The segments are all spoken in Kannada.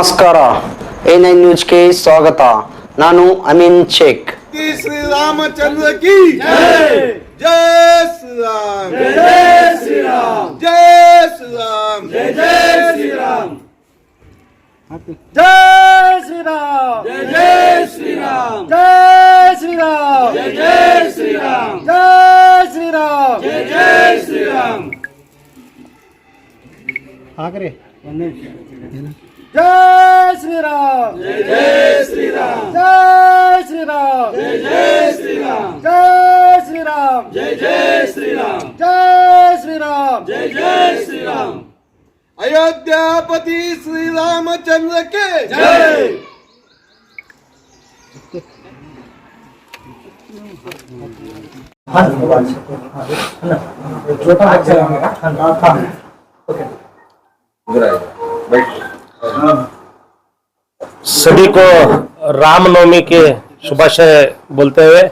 नमस्कार ए नई न्यूज़ के स्वागत नानु अमीन शेख श्री रामचंद्र की जय श्री राम जय श्री राम जय श्री राम जय जय श्री राम जय श्री राम जय जय श्री राम जय श्री राम जय जय श्री राम जय श्री राम जय जय श्री राम हाँ करे जय श्री राम जय जय श्री राम जय श्री राम जय जय श्री राम जय श्री राम जय जय श्री राम जय श्री राम जय जय श्री राम श्री जय अयोध्यापति श्री रामचंद्र के जय सभी को रामनवमी के शुभाशय बोलते हुए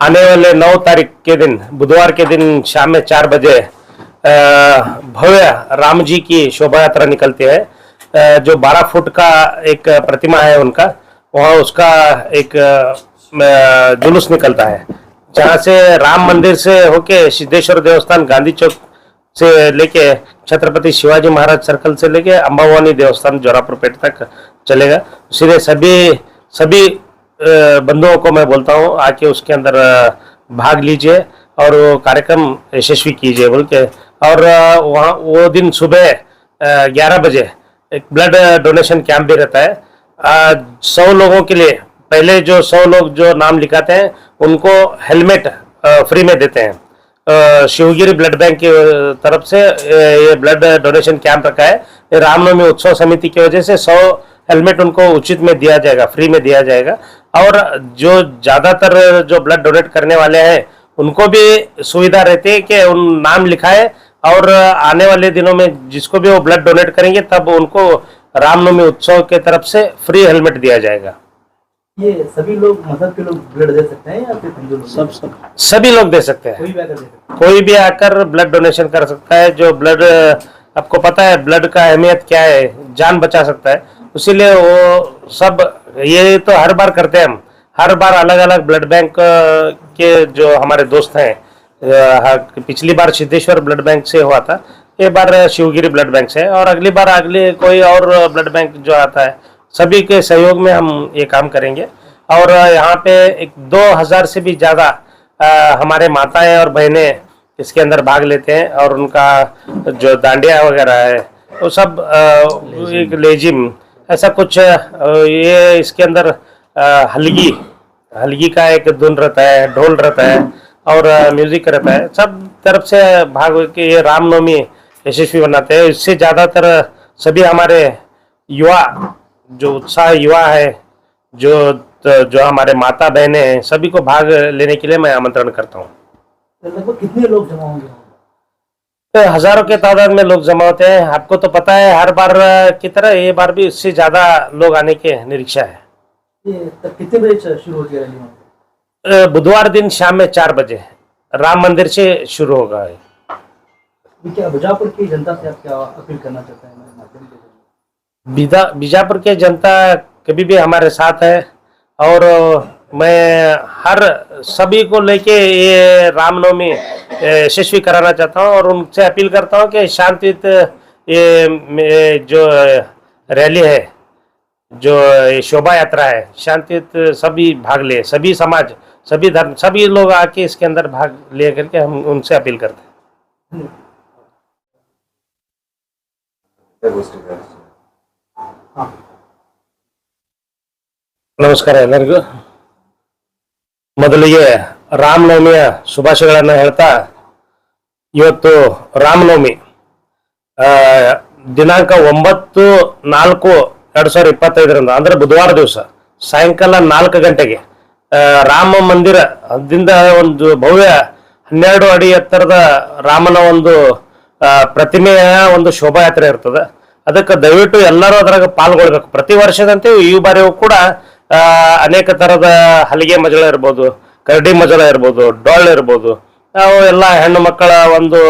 आने वाले नौ तारीख के दिन, बुधवार के दिन शाम में चार बजे भव्य राम जी की शोभा यात्रा निकलती है। जो बारह फुट का एक प्रतिमा है उनका, वहाँ उसका एक जुलूस निकलता है। जहाँ से राम मंदिर से होके सिद्धेश्वर देवस्थान, गांधी चौक से लेके छत्रपति शिवाजी महाराज सर्कल से लेके अम्बावानी देवस्थान, जोरापुर पेट तक चलेगा। इसलिए सभी सभी बंधुओं को मैं बोलता हूँ, आके उसके अंदर भाग लीजिए और वो कार्यक्रम यशस्वी कीजिए बोल के। और वहाँ, वो दिन सुबह ग्यारह बजे, एक ब्लड डोनेशन कैंप भी रहता है। सौ लोगों के लिए, पहले जो सौ लोग जो नाम लिखाते हैं, उनको हेलमेट फ्री में देते हैं। शिवगिरी ब्लड बैंक की तरफ़ से ये ब्लड डोनेशन कैंप रखा है। रामनवमी उत्सव समिति की वजह से सौ हेलमेट उनको उचित में दिया जाएगा, फ्री में दिया जाएगा। और जो ज़्यादातर जो ब्लड डोनेट करने वाले हैं, उनको भी सुविधा रहती है कि उन नाम लिखाए और आने वाले दिनों में जिसको भी वो ब्लड डोनेट करेंगे, तब उनको रामनवमी उत्सव के तरफ़ से फ्री हेलमेट दिया जाएगा। ये सभी लोग मज़हब के लोग ब्लड दे सकते हैं या फिर हिंदू लोग? सब सब। सभी लोग दे सकते हैं। कोई भी आकर दे सकता कोई भी आकर ब्लड डोनेशन कर सकता है जो ब्लड आपको पता है ब्लड का अहमियत क्या है जान बचा सकता है। इसीलिए वो सब ये तो हर बार करते हैं हम। हर बार अलग अलग ब्लड बैंक के जो हमारे दोस्त हैं हाँ, पिछली बार सिद्धेश्वर ब्लड बैंक से हुआ था ये बार शिवगिरी ब्लड बैंक से और अगली बार अगली कोई और ब्लड बैंक जो आता है सभी के सहयोग में हम ये काम करेंगे। और यहाँ पे एक दो हज़ार से भी ज़्यादा हमारे माताएँ और बहनें इसके अंदर भाग लेते हैं और उनका जो दांडिया वगैरह है वो सब एक लेजिम। ऐसा कुछ ये इसके अंदर हलगी हलगी का एक धुन रहता है ढोल रहता है और म्यूज़िक रहता है सब तरफ़ से भाग के ये रामनवमी यशस्वी बनाते हैं। इससे ज़्यादातर सभी हमारे युवा जो उत्साह युवा है जो तो जो हमारे माता बहने हैं सभी को भाग लेने के लिए मैं आमंत्रण करता हूँ। तो लगभग कितने लोग जमा होंगे? तो हज़ारों के तादाद में लोग जमा होते हैं। आपको तो पता है हर बार की तरह ये बार भी इससे ज़्यादा लोग आने के निरीक्षा है। कितने बजे शुरू होती है बुधवार दिन शाम में चार बजे राम मंदिर से शुरू होगा। क्या बीजापुर की जनता से आप क्या अपील करना चाहते हैं हमारे माध्यम के ज़रिए? बीजा बीजापुर के जनता कभी भी हमारे साथ है और मैं हर सभी को लेके ये रामनवमी यशस्वी कराना चाहता हूँ और उनसे अपील करता हूँ कि शांतियुत ये जो रैली है, जो शोभा यात्रा है शांतियुत सभी भाग ले, सभी समाज, सभी धर्म, सभी लोग आके इसके अंदर भाग ले करके हम उनसे अपील करते हैं। ನಮಸ್ಕಾರ ಎಲ್ಲರಿಗೂ. ಮೊದಲಿಗೆ ರಾಮನವಮಿಯ ಶುಭಾಶಯಗಳನ್ನು ಹೇಳ್ತಾ, ಇವತ್ತು ರಾಮನವಮಿ ದಿನಾಂಕ ಒಂಬತ್ತು ನಾಲ್ಕು ಎರಡು ಸಾವಿರದ ಇಪ್ಪತ್ತೈದರಿಂದ, ಅಂದ್ರೆ ಬುಧವಾರ ದಿವಸ, ಸಾಯಂಕಾಲ ನಾಲ್ಕು ಗಂಟೆಗೆ ರಾಮ ಮಂದಿರ ದಿಂದ ಒಂದು ಭವ್ಯ ಹನ್ನೆರಡು ಅಡಿ ಎತ್ತರದ ರಾಮನ ಒಂದು ಪ್ರತಿಮೆಯ ಒಂದು ಶೋಭಾಯಾತ್ರೆ ಇರ್ತದೆ. ಅದಕ್ಕೆ ದಯವಿಟ್ಟು ಎಲ್ಲರೂ ಅದರಾಗ ಪಾಲ್ಗೊಳ್ಬೇಕು. ಪ್ರತಿ ವರ್ಷದಂತೆ ಈ ಬಾರಿಯೂ ಕೂಡ ಅನೇಕ ತರದ ಹಲಿಗೆ ಮಜಳ ಇರ್ಬೋದು, ಕರಡಿ ಮಜಳ ಇರ್ಬೋದು, ಡೊಳ್ಳು ಇರ್ಬೋದು, ಅವು ಎಲ್ಲ ಹೆಣ್ಣು ಮಕ್ಕಳ ಒಂದು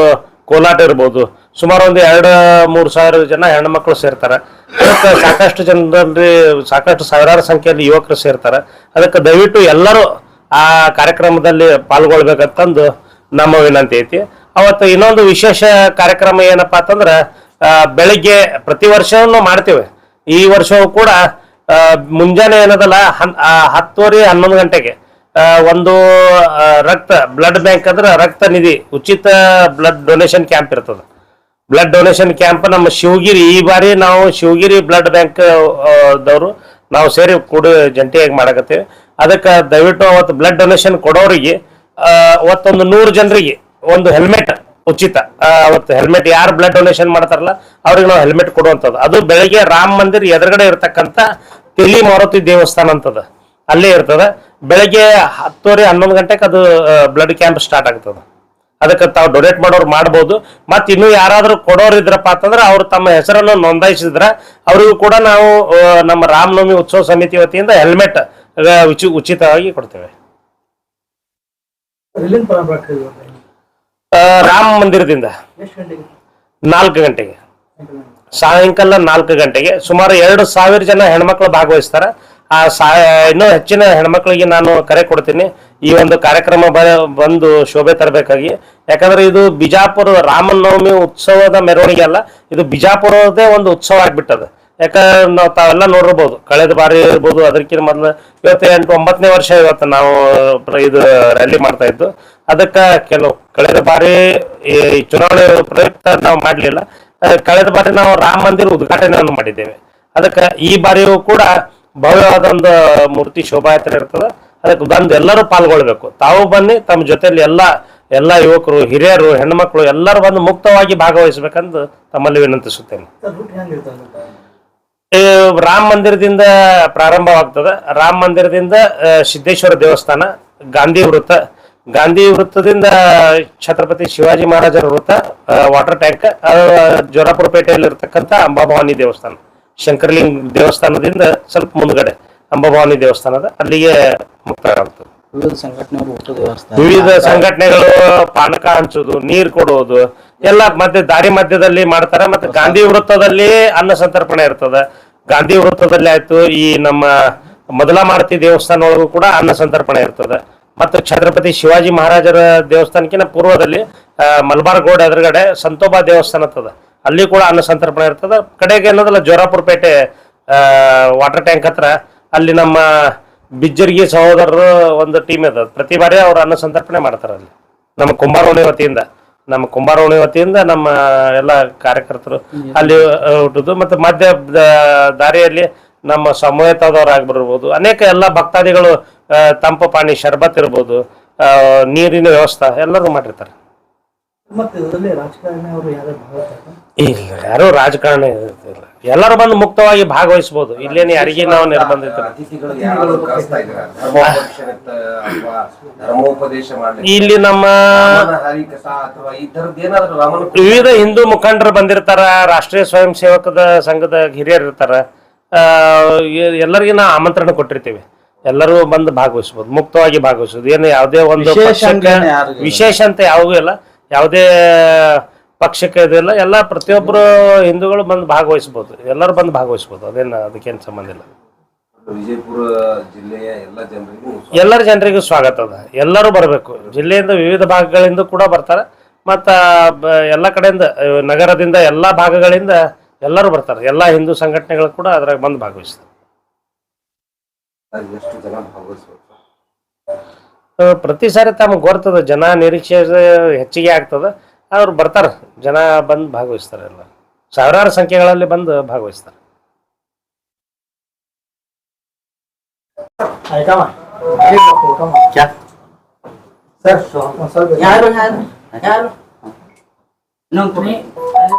ಕೋಲಾಟ ಇರ್ಬೋದು. ಸುಮಾರು ಒಂದು ಎರಡು, ಮೂರು ಸಾವಿರ ಜನ ಹೆಣ್ಣು ಹೆಣ್ಮಕ್ಳು ಸೇರ್ತಾರೆ. ಅದಕ್ಕೆ ಸಾಕಷ್ಟು ಜನರಲ್ಲಿ, ಸಾಕಷ್ಟು ಸಾವಿರಾರು ಸಂಖ್ಯೆಯಲ್ಲಿ ಯುವಕರು ಸೇರ್ತಾರೆ. ಅದಕ್ಕೆ ದಯವಿಟ್ಟು ಎಲ್ಲರೂ ಆ ಕಾರ್ಯಕ್ರಮದಲ್ಲಿ ಪಾಲ್ಗೊಳ್ಬೇಕಂತಂದು ನಮ್ಮ ವಿನಂತಿ ಐತಿ. ಅವತ್ತು ಇನ್ನೊಂದು ವಿಶೇಷ ಕಾರ್ಯಕ್ರಮ ಏನಪ್ಪಾ ಅಂತಂದ್ರೆ ಬೆಳಿಗ್ಗೆ ಪ್ರತಿ ವರ್ಷವನ್ನು ಮಾಡ್ತೇವೆ. ಈ ವರ್ಷವೂ ಕೂಡ ಮುಂಜಾನೆ ಏನದಲ್ಲ ಹತ್ತುವರೆ ಹನ್ನೊಂದು ಗಂಟೆಗೆ ಒಂದು ರಕ್ತ ಬ್ಲಡ್ ಬ್ಯಾಂಕ್ ಅಂದ್ರೆ ರಕ್ತ ನಿಧಿ, ಉಚಿತ ಬ್ಲಡ್ ಡೊನೇಷನ್ ಕ್ಯಾಂಪ್ ಇರ್ತದೆ. ಬ್ಲಡ್ ಡೊನೇಷನ್ ಕ್ಯಾಂಪ್ ನಮ್ಮ ಶಿವಗಿರಿ, ಈ ಬಾರಿ ನಾವು ಶಿವಗಿರಿ ಬ್ಲಡ್ ಬ್ಯಾಂಕ್ ದವರು, ನಾವು ಸೇರಿ ಕೂಡ ಜಂಟಿಯಾಗಿ ಮಾಡಕತ್ತೇವೆ. ಅದಕ್ಕೆ ದಯವಿಟ್ಟು ಅವತ್ತು ಬ್ಲಡ್ ಡೊನೇಷನ್ ಕೊಡೋರಿಗೆ ಅವತ್ತೊಂದು ನೂರು ಜನರಿಗೆ ಒಂದು ಹೆಲ್ಮೆಟ್ ಉಚಿತ. ಅವತ್ತು ಹೆಲ್ಮೆಟ್ ಯಾರು ಬ್ಲಡ್ ಡೊನೇಷನ್ ಮಾಡ್ತಾರಲ್ಲ, ಅವ್ರಿಗೆ ನಾವು ಹೆಲ್ಮೆಟ್ ಕೊಡುವಂಥದ್ದು. ಅದು ಬೆಳಗ್ಗೆ ರಾಮ ಮಂದಿರ್ ಎದುರುಗಡೆ ಇರತಕ್ಕಂಥ ತೆಲಿ ಮಾರುತಿ ದೇವಸ್ಥಾನ ಅಂತದ. ಅಲ್ಲೇ ಇರ್ತದ. ಬೆಳಗ್ಗೆ ಹತ್ತುವರೆ ಹನ್ನೊಂದು ಗಂಟೆಗೆ ಅದು ಬ್ಲಡ್ ಕ್ಯಾಂಪ್ ಸ್ಟಾರ್ಟ್ ಆಗ್ತದ. ಅದಕ್ಕೆ ತಾವು ಡೊನೇಟ್ ಮಾಡೋರು ಮಾಡ್ಬೋದು. ಮತ್ತೆ ಇನ್ನು ಯಾರಾದರೂ ಕೊಡೋರು ಇದ್ರಪ್ಪ ಅಂತಂದ್ರೆ ಅವ್ರು ತಮ್ಮ ಹೆಸರನ್ನು ನೋಂದಾಯಿಸಿದ್ರೆ ಅವರಿಗೂ ಕೂಡ ನಾವು ನಮ್ಮ ರಾಮನವಮಿ ಉತ್ಸವ ಸಮಿತಿ ವತಿಯಿಂದ ಹೆಲ್ಮೆಟ್ ಉಚಿತವಾಗಿ ಕೊಡ್ತೇವೆ. ರಾಮ ಮಂದಿರದಿಂದ. ನಾಲ್ಕು ಗಂಟೆಗೆ. ಸಾಯಂಕಾಲ ನಾಲ್ಕು ಗಂಟೆಗೆ ಸುಮಾರು ಎರಡು ಸಾವಿರ ಜನ ಹೆಣ್ಮಕ್ಳು ಭಾಗವಹಿಸ್ತಾರೆ. ಆ ಸಾ ಇನ್ನೂ ಹೆಚ್ಚಿನ ಹೆಣ್ಮಕ್ಳಿಗೆ ನಾನು ಕರೆ ಕೊಡ್ತೀನಿ. ಈ ಒಂದು ಕಾರ್ಯಕ್ರಮ ಬಂದು ಶೋಭೆ ತರಬೇಕಾಗಿ. ಯಾಕಂದ್ರೆ ಇದು ಬಿಜಾಪುರ ರಾಮನವಮಿ ಉತ್ಸವದ ಮೆರವಣಿಗೆ ಅಲ್ಲ, ಇದು ಬಿಜಾಪುರದೇ ಒಂದು ಉತ್ಸವ ಆಗ್ಬಿಟ್ಟದ. ಯಾಕಂದ್ರೆ ನಾವು ತಾವೆಲ್ಲ ನೋಡಿರ್ಬೋದು. ಕಳೆದ ಬಾರಿ ಇರ್ಬೋದು, ಅದಕ್ಕಿಂತ ಮೊದಲು ಇವತ್ತು ಎಂಟು, ಒಂಬತ್ತನೇ ವರ್ಷ ಇವತ್ತು ನಾವು ಇದು ರ್ಯಾಲಿ ಮಾಡ್ತಾ ಇದ್ದು. ಅದಕ್ಕೆ ಕೆಲವು ಕಳೆದ ಬಾರಿ ಈ ಚುನಾವಣೆ ಪ್ರಯುಕ್ತ ನಾವು ಮಾಡಲಿಲ್ಲ. ಕಳೆದ ಬಾರಿ ನಾವು ರಾಮ ಮಂದಿರ ಉದ್ಘಾಟನೆಯನ್ನು ಮಾಡಿದ್ದೇವೆ. ಅದಕ್ಕೆ ಈ ಬಾರಿಯೂ ಕೂಡ ಭವ್ಯವಾದ ಒಂದು ಮೂರ್ತಿ ಶೋಭಾಯಾತ್ರೆ ಇರ್ತದೆ. ಅದಕ್ಕೆ ಬಂದು ಎಲ್ಲರೂ ಪಾಲ್ಗೊಳ್ಬೇಕು. ತಾವು ಬನ್ನಿ ತಮ್ಮ ಜೊತೆಯಲ್ಲಿ ಎಲ್ಲ ಎಲ್ಲ ಯುವಕರು ಹಿರಿಯರು ಹೆಣ್ಮಕ್ಳು ಎಲ್ಲರೂ ಬಂದು ಮುಕ್ತವಾಗಿ ಭಾಗವಹಿಸಬೇಕಂತ ತಮ್ಮಲ್ಲಿ ವಿನಂತಿಸುತ್ತೇನೆ. ರಾಮ ಮಂದಿರದಿಂದ ಪ್ರಾರಂಭವಾಗ್ತದೆ. ರಾಮ ಮಂದಿರದಿಂದ ಸಿದ್ದೇಶ್ವರ ದೇವಸ್ಥಾನ ಗಾಂಧಿ ವೃತ್ತ ಗಾಂಧಿ ವೃತ್ತದಿಂದ ಛತ್ರಪತಿ ಶಿವಾಜಿ ಮಹಾರಾಜರ ವೃತ್ತ ವಾಟರ್ ಟ್ಯಾಂಕ್ ಜೋರಾಪುರ ಪೇಟೆಯಲ್ಲಿ ಇರ್ತಕ್ಕಂಥ ಅಂಬಾಭವಾನಿ ದೇವಸ್ಥಾನ. ಶಂಕರಲಿಂಗ ದೇವಸ್ಥಾನದಿಂದ ಸ್ವಲ್ಪ ಮುಂದ್ಗಡೆ ಅಂಬಾಭವಾನಿ ದೇವಸ್ಥಾನದ ಅಲ್ಲಿಗೆ ಮುಕ್ತಾಯ ಆಗ್ತದೆ. ವಿವಿಧ ಸಂಘಟನೆಗಳು ಪಾನಕ ಹಂಚುದು ನೀರು ಕೊಡುವುದು ಎಲ್ಲ ಮಧ್ಯೆ ದಾರಿ ಮಧ್ಯದಲ್ಲಿ ಮಾಡ್ತಾರೆ. ಮತ್ತೆ ಗಾಂಧಿ ವೃತ್ತದಲ್ಲಿ ಅನ್ನ ಸಂತರ್ಪಣೆ ಇರ್ತದ. ಗಾಂಧಿ ವೃತ್ತದಲ್ಲಿ ಆಯ್ತು ಈ ನಮ್ಮ ಮೊದಲ ಮಾರುತಿ ದೇವಸ್ಥಾನ ಒಳಗೂ ಕೂಡ ಅನ್ನ ಸಂತರ್ಪಣೆ ಇರ್ತದೆ. ಮತ್ತು ಛತ್ರಪತಿ ಶಿವಾಜಿ ಮಹಾರಾಜರ ದೇವಸ್ಥಾನಕ್ಕಿಂತ ಪೂರ್ವದಲ್ಲಿ ಮಲಬಾರ್ ಗೋಡ್ ಎದುರುಗಡೆ ಸಂತೋಬಾ ದೇವಸ್ಥಾನ ಇರ್ತದ. ಅಲ್ಲಿ ಕೂಡ ಅನ್ನ ಸಂತರ್ಪಣೆ ಇರ್ತದೆ. ಕಡೆಗೆ ಏನದಲ್ಲ, ಜೋರಾಪುರ ಪೇಟೆ ವಾಟರ್ ಟ್ಯಾಂಕ್ ಹತ್ರ ಅಲ್ಲಿ ನಮ್ಮ ಬಿಜ್ಜರ್ಗಿ ಸಹೋದರರು ಒಂದು ಟೀಮ್ ಇದೆ ಪ್ರತಿ ಬಾರಿ ಅವರು ಅನ್ನ ಸಂತರ್ಪಣೆ ಮಾಡ್ತಾರೆ ಅಲ್ಲಿ. ನಮ್ಮ ಕುಂಬಾರೋಣಿ ವತಿಯಿಂದ, ನಮ್ಮ ಕುಂಬಾರೋಣಿ ವತಿಯಿಂದ ನಮ್ಮ ಎಲ್ಲ ಕಾರ್ಯಕರ್ತರು ಅಲ್ಲಿ ಹುಟ್ಟುದು. ಮತ್ತೆ ಮಧ್ಯ ದಾರಿಯಲ್ಲಿ ನಮ್ಮ ಸಮವೇತದವ್ರು ಆಗ್ಬಿರ್ಬೋದು ಅನೇಕ ಎಲ್ಲ ಭಕ್ತಾದಿಗಳು ತಂಪು ಪಾನಿ ಶರ್ಬತ್ ಇರ್ಬೋದು ನೀರಿನ ವ್ಯವಸ್ಥೆ ಎಲ್ಲರೂ ಮಾಡಿರ್ತಾರೆ. ಇಲ್ಲ ಯಾರು ರಾಜಕಾರಣ ಇಲ್ಲ. ಎಲ್ಲರೂ ಬಂದು ಮುಕ್ತವಾಗಿ ಭಾಗವಹಿಸಬಹುದು ಇಲ್ಲೇನು ಯಾರಿಗೆ ನಾವು ನಿರ್ಬಂಧ ಅತಿಥಿಗಳು ಯಾರು ಕರೆಸ್ತಾ ಇದ್ದೀರಾ? ಧರ್ಮೋಪದೇಶ ಅಥವಾ ಧರ್ಮೋಪದೇಶ ಮಾಡ್ಲಿಕ್ಕೆ? ಇಲ್ಲಿ ನಮ್ಮ ಹರಿಕಸ ಅಥವಾ ಈ ತರದ್ ಏನಾದ್ರು ರಾಮನ ವಿವಿಧ ಹಿಂದೂ ಮುಖಂಡರು ಬಂದಿರ್ತಾರ ರಾಷ್ಟ್ರೀಯ ಸ್ವಯಂ ಸೇವಕದ ಸಂಘದ ಹಿರಿಯರು ಇರ್ತಾರ. ಎಲ್ಲರಿಗೂ ನಾವು ಆಮಂತ್ರಣ ಕೊಟ್ಟಿರ್ತೀವಿ. ಎಲ್ಲರೂ ಬಂದು ಭಾಗವಹಿಸ್ಬೋದು ಮುಕ್ತವಾಗಿ ಭಾಗವಹಿಸೋದು ಏನು ಯಾವುದೇ ಒಂದು ವಿಶೇಷ ಪಕ್ಷಕ್ಕೆ ಅಂಗೇನು ಯಾರಿಗೂ ಇಲ್ಲ. ವಿಶೇಷ ಅಂತ ಯಾವಾಗೂ ಇಲ್ಲ. ಯಾವುದೇ ಪಕ್ಷಕ್ಕೆ ಇದಿಲ್ಲ ಎಲ್ಲ ಪ್ರತಿಯೊಬ್ಬರು ಹಿಂದೂಗಳು ಬಂದು ಭಾಗವಹಿಸ್ಬೋದು. ಎಲ್ಲರೂ ಬಂದು ಭಾಗವಹಿಸ್ಬೋದು. ಅದೇನು ಅದಕ್ಕೇನು ಸಂಬಂಧ ಇಲ್ಲ. ವಿಜಯಪುರ ಜಿಲ್ಲೆಯ ಎಲ್ಲ ಜನರಿಗೂ ಎಲ್ಲರ ಜನರಿಗೂ ಸ್ವಾಗತ ಅದ. ಎಲ್ಲರೂ ಬರಬೇಕು. ಜಿಲ್ಲೆಯಿಂದ ವಿವಿಧ ಭಾಗಗಳಿಂದ ಕೂಡ ಬರ್ತಾರೆ. ಮತ್ತು ಎಲ್ಲ ಕಡೆಯಿಂದ ಅಹ್, ನಗರದಿಂದ ಎಲ್ಲ ಭಾಗಗಳಿಂದ ಎಲ್ಲರೂ ಬರ್ತಾರೆ. ಎಲ್ಲ ಹಿಂದೂ ಸಂಘಟನೆಗಳು ಕೂಡ ಅದ್ರಾಗ ಬಂದು ಭಾಗವಹಿಸ್ತಾರೆ. ಎಷ್ಟು ಜನ ಭಾಗವಹಿಸ್ಬೇಕು? ಪ್ರತಿ ಸಾರಿ ತಮಗೆ ಗೊತ್ತದ ಜನ ನಿರೀಕ್ಷೆ ಹೆಚ್ಚಿಗೆ ಆಗ್ತದ ಅವ್ರು ಬರ್ತಾರೆ ಜನ ಬಂದು ಭಾಗವಹಿಸ್ತಾರೆ ಎಲ್ಲ. ಸಾವಿರಾರು ಸಂಖ್ಯೆಗಳಲ್ಲಿ ಬಂದು ಭಾಗವಹಿಸ್ತಾರೆ. ಸರ್